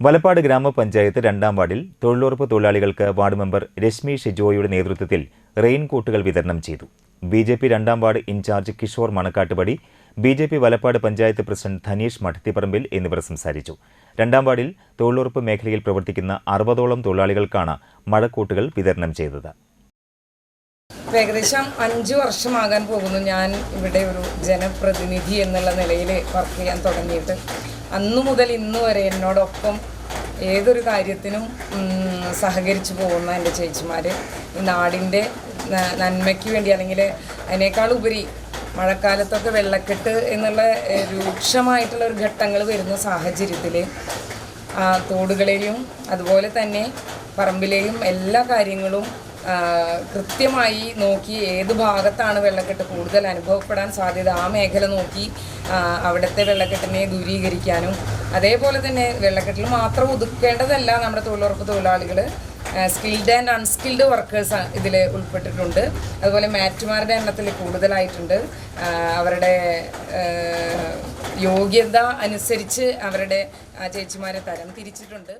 വലപ്പാട് ഗ്രാമപഞ്ചായത്ത് രണ്ടാം വാർഡിൽ തൊഴിലുറപ്പ് തൊഴിലാളികൾക്ക് വാർഡ് മെമ്പർ രശ്മി ഷിജോയുടെ നേതൃത്വത്തിൽ റെയിൻകോട്ടുകൾ വിതരണം ചെയ്തു. ബി ജെ പി രണ്ടാം ward incharge Kishore Manakkattupadi B J P Valappad panchayat president Dhaneesh Madathiparambil എന്നിവർ സംസാരിച്ചു. രണ്ടാം വാർഡിൽ തൊഴിലുറപ്പ് മേഖലയിൽ പ്രവർത്തിക്കുന്ന അറുപതോളം തൊഴിലാളികൾക്കാണ് മഴക്കൂട്ടുകൾ വിതരണം ചെയ്തത്. ഏകദേശം അഞ്ച് വർഷമാകാൻ പോകുന്നു ഞാൻ ഇവിടെ ഒരു ജനപ്രതിനിധി എന്നുള്ള നിലയിൽ വർക്ക് ചെയ്യാൻ തുടങ്ങിയിട്ട്. അന്നു മുതൽ ഇന്ന് വരെ എന്നോടൊപ്പം ഏതൊരു കാര്യത്തിനും സഹകരിച്ചു പോകുന്ന എന്റെ ചേച്ചിമാർ ഈ നാടിന്റെ നന്മയ്ക്ക് വേണ്ടി അല്ലെങ്കിൽ അതിനേക്കാൾ ഉപരി മഴക്കാലത്തൊക്കെ വെള്ളക്കെട്ട് എന്നുള്ള രൂക്ഷമായിട്ടുള്ള ഒരു ഘട്ടങ്ങൾ വരുന്ന സാഹചര്യത്തിൽ തോടുകളെയും അതുപോലെ തന്നെ പറമ്പിലെയും എല്ലാ കാര്യങ്ങളും കൃത്യമായി നോക്കി ഏത് ഭാഗത്താണ് വെള്ളക്കെട്ട് കൂടുതൽ അനുഭവപ്പെടാൻ സാധ്യത ആ മേഖല നോക്കി അവിടുത്തെ വെള്ളക്കെട്ടിനെ ദൂരീകരിക്കാനും അതേപോലെ തന്നെ വെള്ളക്കെട്ടിൽ മാത്രം ഒതുക്കേണ്ടതല്ല നമ്മുടെ തൊഴിലുറപ്പ് തൊഴിലാളികൾ സ്കിൽഡ് ആൻഡ് അൺസ്കിൽഡ് വർക്കേഴ്സ് ഇതിൽ ഉൾപ്പെട്ടിട്ടുണ്ട്. അതുപോലെ മാറ്റുമാരുടെ എണ്ണത്തിൽ കൂടുതലായിട്ടുണ്ട്. അവരുടെ യോഗ്യത അനുസരിച്ച് അവരുടെ ചേച്ചിമാരെ തരം തിരിച്ചിട്ടുണ്ട്.